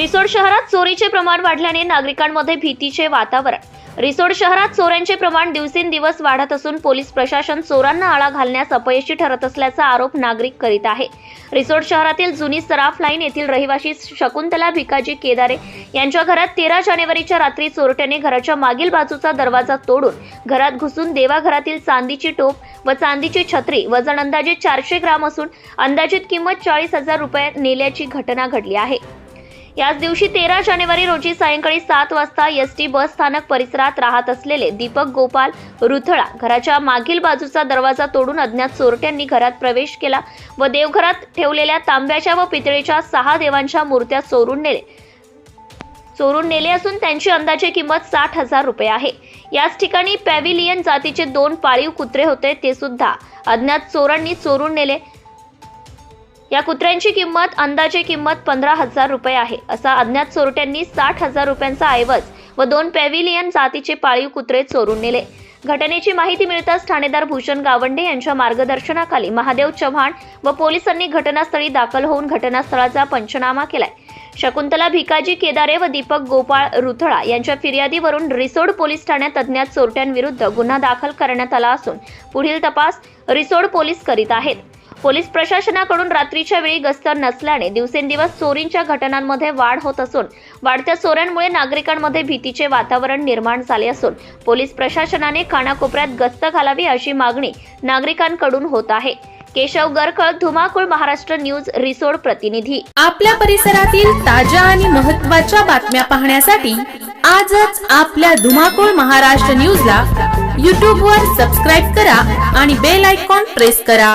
रिसोड शहरात चोरीचे प्रमाण वाढल्याने नागरिकांमध्ये भीतीचे वातावरण. रिसोड शहरात चोऱ्यांचे प्रमाण दिवसेंदिवस वाढत असून पोलीस प्रशासन चोरांना आळा घालण्यास अपयशी ठरत असल्याचा आरोप नागरिक करीत आहे. रिसोड शहरातील जुनी सराफ लाईन येथील रहिवासी शकुंतला भिकाजी केदारे यांच्या घरात तेरा जानेवारीच्या रात्री चोरट्याने घराच्या मागील बाजूचा दरवाजा तोडून घरात घुसून देवाघरातील चांदीची टोप व चांदीची छत्री वजन अंदाजे चारशे ग्राम असून अंदाजित किंमत चाळीस हजार रुपये नेल्याची घटना घडली आहे. याच दिवशी तेरा जानेवारी रोजी सायंकाळी सात वाजता एस टी बस स्थानक परिसरात राहत असलेले दीपक गोपाल रुथळा घराच्या मागील बाजूचा दरवाजा तोडून अज्ञात चोरट्यांनी घरात प्रवेश केला व देवघरात ठेवलेल्या तांब्याच्या व पितळेच्या सहा देवांच्या मूर्त्या चोरून नेले. चोरून नेले असून त्यांची अंदाजे किंमत साठ हजार रुपये आहे. याच ठिकाणी पॅव्हिलियन जातीचे दोन पाळीव कुत्रे होते ते सुद्धा अज्ञात चोरांनी चोरून नेले. या कुत्र्यांची किंमत अंदाजे किंमत पंधरा हजार रुपये आहे असा अज्ञात चोरट्यांनी साठ हजार रुपयांचा ऐवज व दोन पॅव्हिलियन जातीचे पाळीव कुत्रे चोरून नेले. घटनेची माहिती मिळताच ठाणेदार भूषण गावंडे यांच्या मार्गदर्शनाखाली महादेव चव्हाण व पोलिसांनी घटनास्थळी दाखल होऊन घटनास्थळाचा पंचनामा केलाय. शकुंतला भिकाजी केदारे व दीपक गोपाळ रुथळा यांच्या फिर्यादीवरून रिसोड पोलीस ठाण्यात अज्ञात चोरट्यांविरुद्ध गुन्हा दाखल करण्यात आला असून पुढील तपास रिसोड पोलीस करीत आहेत. पोलीस प्रशासनाकडून रात्रीच्या वेळी गस्त नसल्याने दिवसेंदिवस चोरींच्या घटनांमध्ये वाढ होत असून वाढत्या चोऱ्यांमुळे नागरिकांमध्ये भीतीचे वातावरण निर्माण झाले असून पोलीस प्रशासनाने कानाकोपऱ्यात गस्त घालावी अशी मागणी नागरिकांकडून होत आहे. केशव गरखळ धुमाकूळ महाराष्ट्र न्यूज रिसोड प्रतिनिधी. आपल्या परिसरातील ताज्या आणि महत्त्वाच्या बातम्या पाहण्यासाठी आजच आपल्या धुमाकूळ महाराष्ट्र न्यूजला यूट्यूबवर वर सबस्क्राईब करा आणि बेल आयकॉन प्रेस करा.